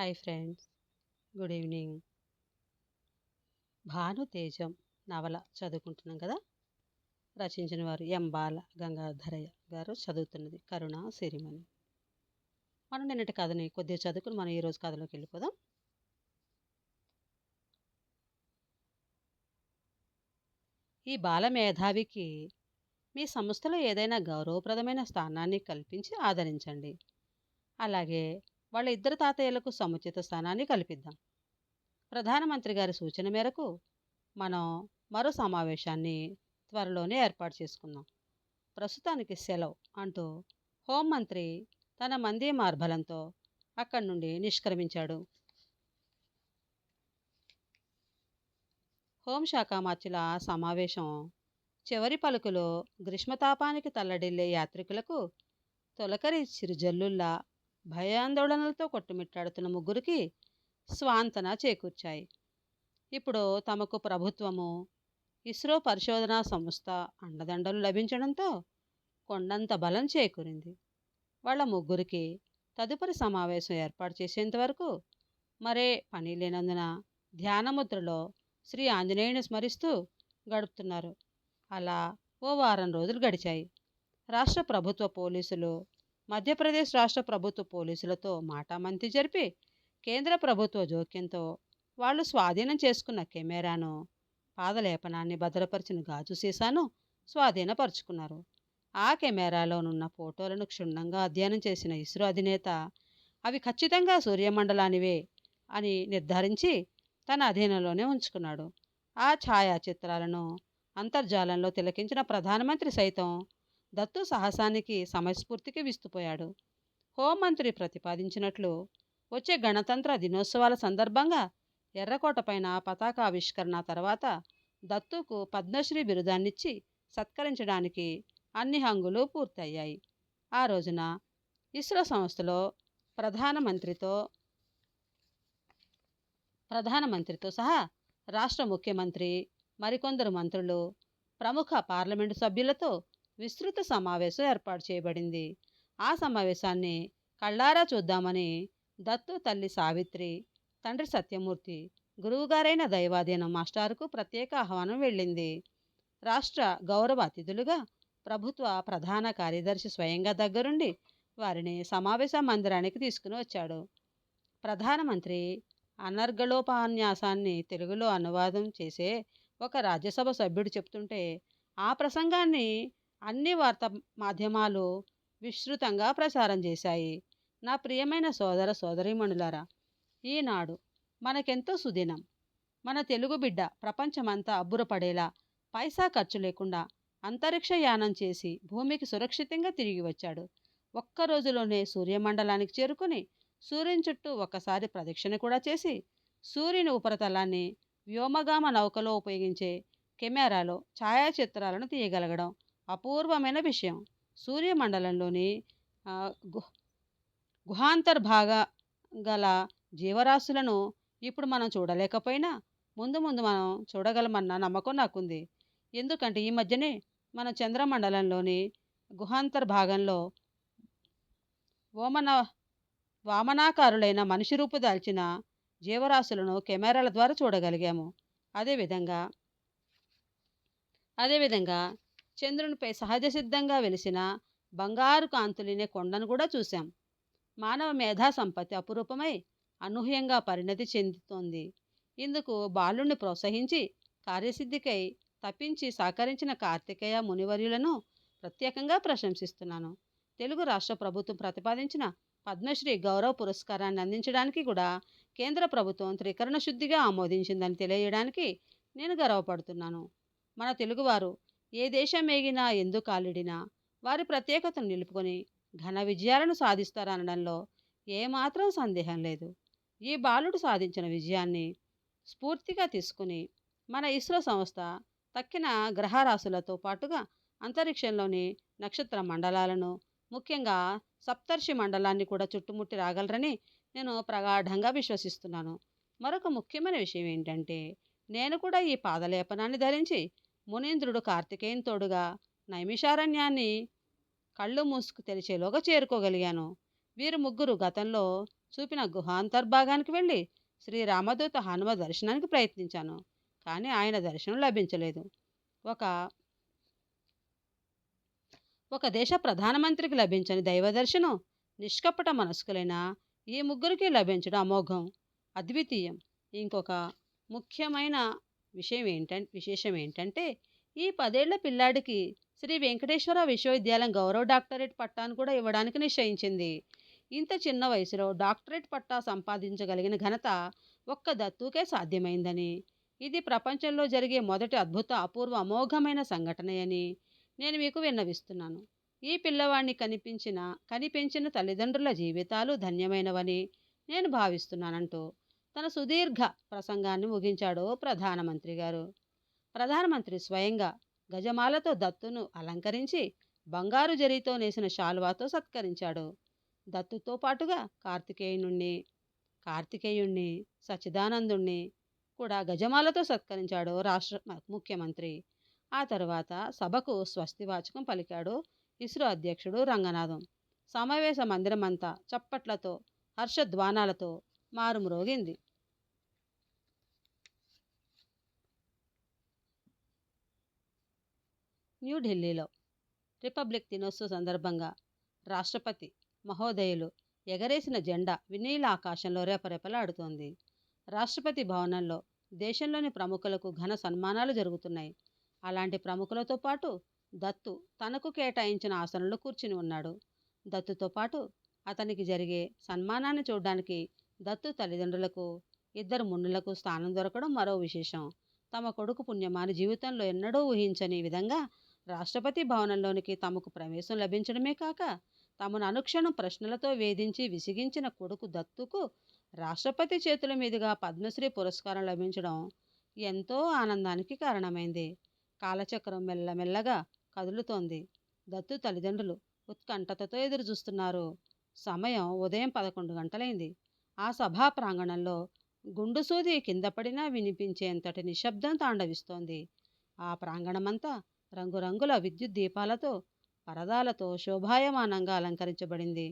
Hi friends. Good evening. Bhanu Tejam నవల చదువుకుంటున్నాం కదా? రచించిన వారు ఎం బాల గంగాధరయ్య గారు చదువుతున్నది కరుణ సిరిమణి. మనం నిన్నటి కథని కొద్దిగా చదువుకుని మనం ఈరోజు కథలోకి వెళ్ళిపోదాం. ఈ బాల మేధావికి మీ సంస్థలో ఏదైనా గౌరవప్రదమైన స్థానాన్ని కల్పించి ఆదరించండి. అలాగే వాళ్ళ ఇద్దరు తాతయ్యలకు సముచిత స్థానాన్ని కల్పిద్దాం. ప్రధానమంత్రి గారి సూచన మేరకు మనం మరో సమావేశాన్ని త్వరలోనే ఏర్పాటు చేసుకుందాం. ప్రస్తుతానికి సెలవు అంటూ హోంమంత్రి తన మంది మార్బలంతో అక్కడి నుండి నిష్క్రమించాడు. హోంశాఖ మార్చుల సమావేశం చివరి పలుకులో గ్రీష్మతాపానికి తల్లడిల్లే యాత్రికులకు తొలకరి చిరుజల్లుల్లా భయాందోళనలతో కొట్టుమిట్టాడుతున్న ముగ్గురికి స్వాంతన చేకూర్చాయి. ఇప్పుడు తమకు ప్రభుత్వము ఇస్రో పరిశోధనా సంస్థ అండదండలు లభించడంతో కొండంత బలం చేకూరింది. వాళ్ళ ముగ్గురికి తదుపరి సమావేశం ఏర్పాటు చేసేంత వరకు మరే పని లేనందున ధ్యానముద్రలో శ్రీ ఆంజనేయుని స్మరిస్తూ గడుపుతున్నారు. అలా ఓ వారం రోజులు గడిచాయి. రాష్ట్ర ప్రభుత్వ పోలీసులు మధ్యప్రదేశ్ రాష్ట్ర ప్రభుత్వ పోలీసులతో మాటామంతి జరిపి కేంద్ర ప్రభుత్వ జోక్యంతో వాళ్ళు స్వాధీనం చేసుకున్న కెమెరాను పాదలేపనాన్ని భద్రపరిచిన గాజు సీసాను స్వాధీనపరుచుకున్నారు. ఆ కెమెరాలోనున్న ఫోటోలను క్షుణ్ణంగా అధ్యయనం చేసిన ఇస్రో అధినేత అవి ఖచ్చితంగా సూర్యమండలానివే అని నిర్ధారించి తన అధీనంలోనే ఉంచుకున్నాడు. ఆ ఛాయాచిత్రాలను అంతర్జాలంలో తిలకించిన ప్రధానమంత్రి సైతం దత్తు సాహసానికి సమయస్ఫూర్తికి విస్తుపోయాడు. హోంమంత్రి ప్రతిపాదించినట్లు వచ్చే గణతంత్ర దినోత్సవాల సందర్భంగా ఎర్రకోటపైన పతాకావిష్కరణ తర్వాత దత్తుకు పద్మశ్రీ బిరుదాన్నిచ్చి సత్కరించడానికి అన్ని హంగులు పూర్తయ్యాయి. ఆ రోజున ఇస్రో సంస్థలో ప్రధానమంత్రితో ప్రధానమంత్రితో సహా రాష్ట్ర ముఖ్యమంత్రి మరికొందరు మంత్రులు ప్రముఖ పార్లమెంటు సభ్యులతో విస్తృత సమావేశం ఏర్పాటు చేయబడింది. ఆ సమావేశాన్ని కళ్ళారా చూద్దామని దత్తు తల్లి సావిత్రి తండ్రి సత్యమూర్తి గురువుగారైన దైవాధీనం మాస్టారుకు ప్రత్యేక ఆహ్వానం వెళ్ళింది. రాష్ట్ర గౌరవ అతిథులుగా ప్రభుత్వ ప్రధాన కార్యదర్శి స్వయంగా దగ్గరుండి వారిని సమావేశ మందిరానికి తీసుకుని వచ్చాడు. ప్రధానమంత్రి అనర్గళోపన్యాసాన్ని తెలుగులో అనువాదం చేసే ఒక రాజ్యసభ సభ్యుడు చెప్తుంటే ఆ ప్రసంగాన్ని అన్ని వార్తా మాధ్యమాలు విస్తృతంగా ప్రసారం చేశాయి. నా ప్రియమైన సోదర సోదరీమణులారా ఈనాడు మనకెంతో సుదినం. మన తెలుగు బిడ్డ ప్రపంచమంతా అబ్బురపడేలా పైసా ఖర్చు లేకుండా అంతరిక్ష యానం చేసి భూమికి సురక్షితంగా తిరిగి వచ్చాడు. ఒక్క రోజులోనే సూర్యమండలానికి చేరుకుని సూర్యుని చుట్టూ ఒకసారి ప్రదక్షిణ కూడా చేసి సూర్యుని ఉపరితలాన్ని వ్యోమగామ నౌకలో ఉపయోగించే కెమెరాలో ఛాయాచిత్రాలను తీయగలగడం అపూర్వమైన విషయం. సూర్యమండలంలోని గు గుహాంతర్భాగ గల జీవరాశులను ఇప్పుడు మనం చూడలేకపోయినా ముందు ముందు మనం చూడగలమన్న నమ్మకం నాకుంది. ఎందుకంటే ఈ మధ్యనే మన చంద్రమండలంలోని గుహాంతర్భాగంలో ఓమన వామనాకారులైన మనిషి రూపు దాల్చిన జీవరాశులను కెమెరాల ద్వారా చూడగలిగాము. అదేవిధంగా అదేవిధంగా చంద్రునిపై సహజ సిద్ధంగా వెలిసిన బంగారు కాంతులినే కొండను కూడా చూశాం. మానవ మేధా సంపత్తి అపురూపమై అనూహ్యంగా పరిణతి చెందుతోంది. ఇందుకు బాలుణ్ణి ప్రోత్సహించి కార్యసిద్ధికై తప్పించి సహకరించిన కార్తికేయ మునివర్యులను ప్రత్యేకంగా ప్రశంసిస్తున్నాను. తెలుగు రాష్ట్ర ప్రభుత్వం ప్రతిపాదించిన పద్మశ్రీ గౌరవ పురస్కారాన్ని అందించడానికి కూడా కేంద్ర ప్రభుత్వం త్రికరణ శుద్ధిగా ఆమోదించిందని తెలియజేయడానికి నేను గర్వపడుతున్నాను. మన తెలుగువారు ఏ దేశం మేగినా ఎందు కాలిడినా వారి ప్రత్యేకతను నిలుపుకొని ఘన విజయాలను సాధిస్తారనడంలో ఏమాత్రం సందేహం లేదు. ఈ బాలుడు సాధించిన విజయాన్ని స్ఫూర్తిగా తీసుకుని మన ఇస్రో సంస్థ తక్కిన గ్రహరాశులతో పాటుగా అంతరిక్షంలోని నక్షత్ర మండలాలను ముఖ్యంగా సప్తర్షి మండలాన్ని కూడా చుట్టుముట్టి రాగలరని నేను ప్రగాఢంగా విశ్వసిస్తున్నాను. మరొక ముఖ్యమైన విషయం ఏంటంటే నేను కూడా ఈ పాదలేపనాన్ని ధరించి మునీంద్రుడు కార్తికేయన్ తోడుగా నైమిషారణ్యాన్ని కళ్ళు మూసుకు తెరిచేలోగా చేరుకోగలిగాను. వీరు ముగ్గురు గతంలో చూపిన గుహాంతర్భాగానికి వెళ్ళి శ్రీరామదూత హనుమ దర్శనానికి ప్రయత్నించాను కానీ ఆయన దర్శనం లభించలేదు. ఒక ఒక దేశ ప్రధానమంత్రికి లభించని దైవ దర్శనం నిష్కపట మనస్కులైన ఈ ముగ్గురికి లభించడం అమోఘం అద్వితీయం. ఇంకొక ముఖ్యమైన విషయం ఏంటంటే విశేషం ఏంటంటే ఈ పదేళ్ళ పిల్లాడికి శ్రీ వెంకటేశ్వర విశ్వవిద్యాలయం గౌరవ డాక్టరేట్ పట్టాను కూడా ఇవ్వడానికి నిశ్చయించింది. ఇంత చిన్న వయసులో డాక్టరేట్ పట్టా సంపాదించగలిగిన ఘనత ఒక్క దత్తుకే సాధ్యమైందని ఇది ప్రపంచంలో జరిగే మొదటి అద్భుత అపూర్వ అమోఘమైన సంఘటనయని నేను మీకు విన్నవిస్తున్నాను. ఈ పిల్లవాడిని కనిపించిన కనిపించిన తల్లిదండ్రుల జీవితాలు ధన్యమైనవని నేను భావిస్తున్నానంటూ తన సుదీర్ఘ ప్రసంగాన్ని ముగించాడు ప్రధానమంత్రి గారు. ప్రధానమంత్రి స్వయంగా గజమాలతో దత్తును అలంకరించి బంగారు జరీతో నేసిన శాలువాతో సత్కరించాడు. దత్తుతో పాటుగా కార్తికేయుణ్ణి కార్తికేయుణ్ణి సచ్చిదానందుణ్ణి కూడా గజమాలతో సత్కరించాడు రాష్ట్ర ముఖ్యమంత్రి. ఆ తర్వాత సభకు స్వస్తివాచకం పలికాడు ఇస్రో అధ్యక్షుడు రంగనాథం. సమావేశ మందిరమంతా చప్పట్లతో హర్షధ్వానాలతో మారుమ్రోగింది న్యూఢిల్లీలో రిపబ్లిక్ దినోత్సవ సందర్భంగా రాష్ట్రపతి మహోదయులు ఎగరేసిన జెండా వినీల ఆకాశంలో రేపరేపలాడుతోంది. రాష్ట్రపతి భవనంలో దేశంలోని ప్రముఖులకు ఘన సన్మానాలు జరుగుతున్నాయి. అలాంటి ప్రముఖులతో పాటు దత్తు తనకు కేటాయించిన ఆసనంలో కూర్చుని ఉన్నాడు. దత్తుతో పాటు అతనికి జరిగే సన్మానాన్ని చూడడానికి దత్తు తల్లిదండ్రులకు ఇద్దరు మున్నులకు స్థానం దొరకడం మరో విశేషం. తమ కొడుకు పుణ్యమాని జీవితంలో ఎన్నడూ ఊహించని విధంగా రాష్ట్రపతి భవనంలోనికి తమకు ప్రవేశం లభించడమే కాక తమను అనుక్షణం ప్రశ్నలతో వేధించి విసిగించిన కొడుకు దత్తుకు రాష్ట్రపతి చేతుల మీదుగా పద్మశ్రీ పురస్కారం లభించడం ఎంతో ఆనందానికి కారణమైంది. కాలచక్రం మెల్లమెల్లగా కదులుతోంది. దత్తు తల్లిదండ్రులు ఉత్కంఠతతో ఎదురు చూస్తున్నారు సమయం ఉదయం పదకొండు గంటలైంది. ఆ సభా ప్రాంగణంలో గుండుసూది కింద పడినా వినిపించేంతటి నిశ్శబ్దం తాండవిస్తోంది. ఆ ప్రాంగణమంతా రంగురంగుల విద్యుత్ దీపాలతో పరదాలతో శోభాయమానంగా అలంకరించబడింది.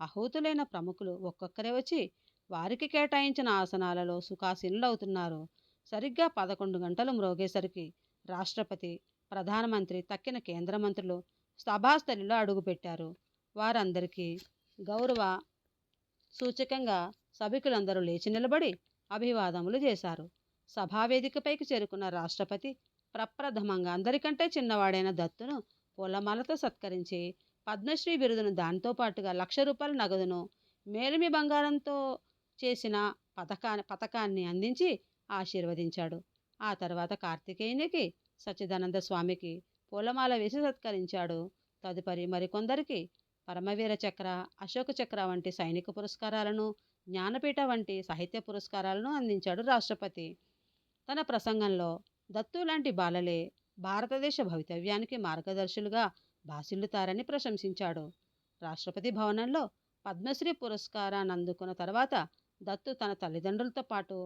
అహూతులైన ప్రముఖులు ఒక్కొక్కరే వచ్చి వారికి కేటాయించిన ఆసనాలలో సుఖాసీనులవుతున్నారు. సరిగ్గా పదకొండు గంటలు మ్రోగేసరికి రాష్ట్రపతి ప్రధానమంత్రి తక్కిన కేంద్ర మంత్రులు సభాస్థలిలో అడుగుపెట్టారు. వారందరికీ గౌరవ సూచకంగా సభికులందరూ లేచి నిలబడి అభివాదములు చేశారు. సభావేదికపైకి చేరుకున్న రాష్ట్రపతి ప్రప్రథమంగా అందరికంటే చిన్నవాడైన దత్తును పూలమాలతో సత్కరించి పద్మశ్రీ బిరుదును దానితో పాటుగా లక్ష రూపాయల నగదును మేలిమి బంగారంతో చేసిన పథకా పథకాన్ని అందించి ఆశీర్వదించాడు. ఆ తర్వాత కార్తికేయునికి సచ్చిదానంద స్వామికి పూలమాల వేసి సత్కరించాడు. తదుపరి మరికొందరికి పరమవీర చక్ర అశోక చక్ర వంటి సైనిక పురస్కారాలను జ్ఞానపీఠ వంటి సాహిత్య పురస్కారాలను అందించాడు రాష్ట్రపతి. తన ప్రసంగంలో దత్తు లాంటి బాలలే భారతదేశ భవితవ్యానికి మార్గదర్శులుగా బాసిల్లుతారని ప్రశంసించాడు. రాష్ట్రపతి భవనంలో పద్మశ్రీ పురస్కారాన్ని అందుకున్న తర్వాత దత్తు తన తల్లిదండ్రులతో పాటు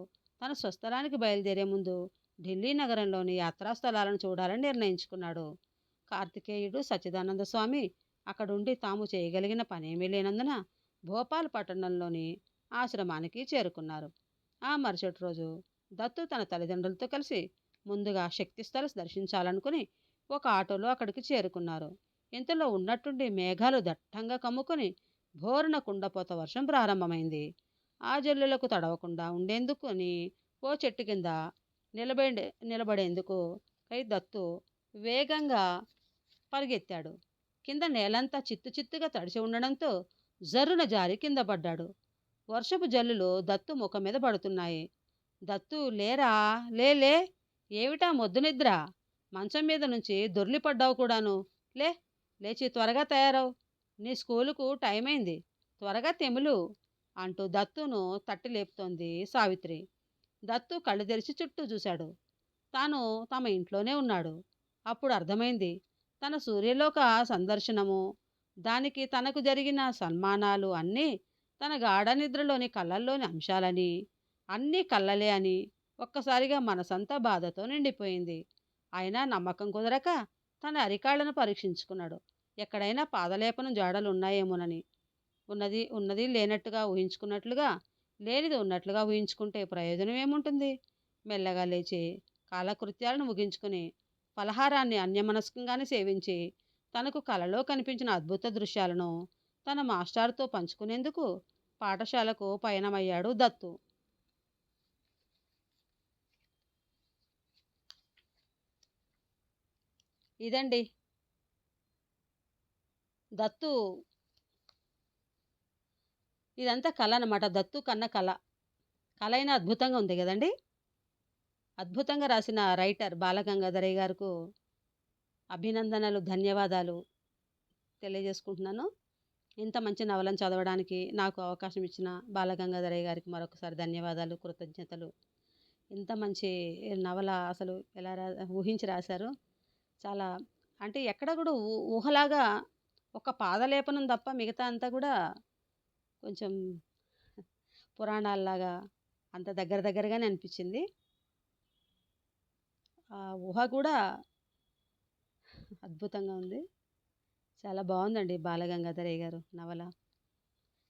తన స్వస్థలానికి బయలుదేరే ముందు ఢిల్లీ నగరంలోని యాత్రా స్థలాలను చూడాలని నిర్ణయించుకున్నాడు. కార్తికేయుడు సచ్చిదానంద స్వామి అక్కడుండి తాము చేయగలిగిన పనేమీ లేనందున భోపాల్ పట్టణంలోని ఆశ్రమానికి చేరుకున్నారు. ఆ మరుసటి రోజు దత్తు తన తల్లిదండ్రులతో కలిసి ముందుగా శక్తిస్థల దర్శించాలనుకుని ఒక ఆటోలో అక్కడికి చేరుకున్నారు. ఇంతలో ఉన్నట్టుండి మేఘాలు దట్టంగా కమ్ముకొని భోరున కుండపోత వర్షం ప్రారంభమైంది. ఆ జల్లులకు తడవకుండా ఉండేందుకుని ఓ చెట్టు కింద నిలబడే నిలబడేందుకు కై దత్తు వేగంగా పరిగెత్తాడు. కింద నేలంతా చిత్తు చిత్తుగా తడిసి ఉండడంతో జర్రున జారి కింద పడ్డాడు. వర్షపు జల్లులు దత్తు ముఖం మీద పడుతున్నాయి. దత్తు లేరా? లేలే ఏమిటా మొద్దు నిద్ర? మంచం మీద నుంచి దొర్లిపడ్డావు కూడాను. లే లేచి త్వరగా తయారవు. నీ స్కూలుకు టైం అయింది త్వరగా తెములు అంటూ దత్తును తట్టి లేపుతోంది సావిత్రి. దత్తు కళ్ళు తెరిచి చుట్టూ చూశాడు. తాను తమ ఇంట్లోనే ఉన్నాడు. అప్పుడు అర్థమైంది. తన సూర్యలోక సందర్శనము. దానికి తనకు జరిగిన సన్మానాలు అన్నీ తన గాఢ నిద్రలోని కళ్ళల్లోని అంశాలని అన్నీ కళ్ళలే అని ఒక్కసారిగా మనసంతా బాధతో నిండిపోయింది. అయినా నమ్మకం కుదరక తన అరికాళ్ళను పరీక్షించుకున్నాడు. ఎక్కడైనా పాదలేపనం జాడలు ఉన్నాయేమోనని ఉన్నది ఉన్నది లేనట్టుగా ఊహించుకున్నట్లుగా లేనిది ఉన్నట్లుగా ఊహించుకుంటే ప్రయోజనం ఏముంటుంది మెల్లగా లేచి కాలకృత్యాలను ముగించుకుని ఫలహారాన్ని అన్యమనస్కంగానే సేవించి తనకు కలలో కనిపించిన అద్భుత దృశ్యాలను తన మాస్టారుతో పంచుకునేందుకు పాఠశాలకు పయనమయ్యాడు దత్తు. ఇదండి. దత్తు ఇదంతా కళ అనమాట దత్తు కన్న కళ. కళ అయినా అద్భుతంగా ఉంది కదండి? అద్భుతంగా రాసిన రైటర్ బాలగంగాధరయ్య గారికి అభినందనలు ధన్యవాదాలు తెలియజేసుకుంటున్నాను. ఇంత మంచి నవలను చదవడానికి నాకు అవకాశం ఇచ్చిన బాలగంగాధరయ్య గారికి మరొకసారి ధన్యవాదాలు కృతజ్ఞతలు. ఇంత మంచి నవల అసలు ఎలా రా ఊహించి రాశారు చాలా అంటే ఎక్కడ కూడా ఊ ఊహలాగా ఒక పాదలేపనం తప్ప మిగతా అంతా కూడా కొంచెం పురాణాల్లాగా అంత దగ్గర దగ్గరగానే అనిపించింది. ఆ ఊహ కూడా అద్భుతంగా ఉంది. చాలా బాగుందండి బాలగంగాధరయ్య గారు నవల.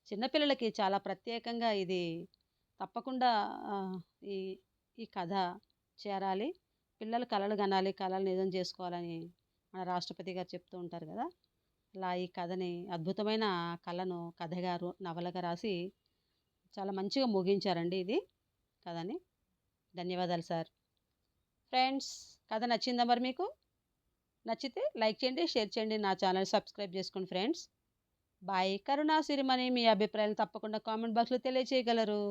చిన్నపిల్లలకి చాలా ప్రత్యేకంగా ఇది తప్పకుండా ఈ ఈ కథ చేరాలి. పిల్లలు కళలు కనాలి కళలు నిజం చేసుకోవాలని మన రాష్ట్రపతి గారు చెప్తూ ఉంటారు కదా. అలా ఈ కథని అద్భుతమైన కళను కథగా నవలగా రాసి చాలా మంచిగా ముగించారండి ఇది కథని. ధన్యవాదాలు సార్. ఫ్రెండ్స్ కథ నచ్చిందా మరి మీకు? నచ్చితే లైక్ చేయండి షేర్ చేయండి నా ఛానల్ సబ్స్క్రైబ్ చేసుకోండి ఫ్రెండ్స్. బాయ్. కరుణా సిరిమని మీ అభిప్రాయాలు తప్పకుండా కామెంట్ బాక్స్లో తెలియచేయగలరు.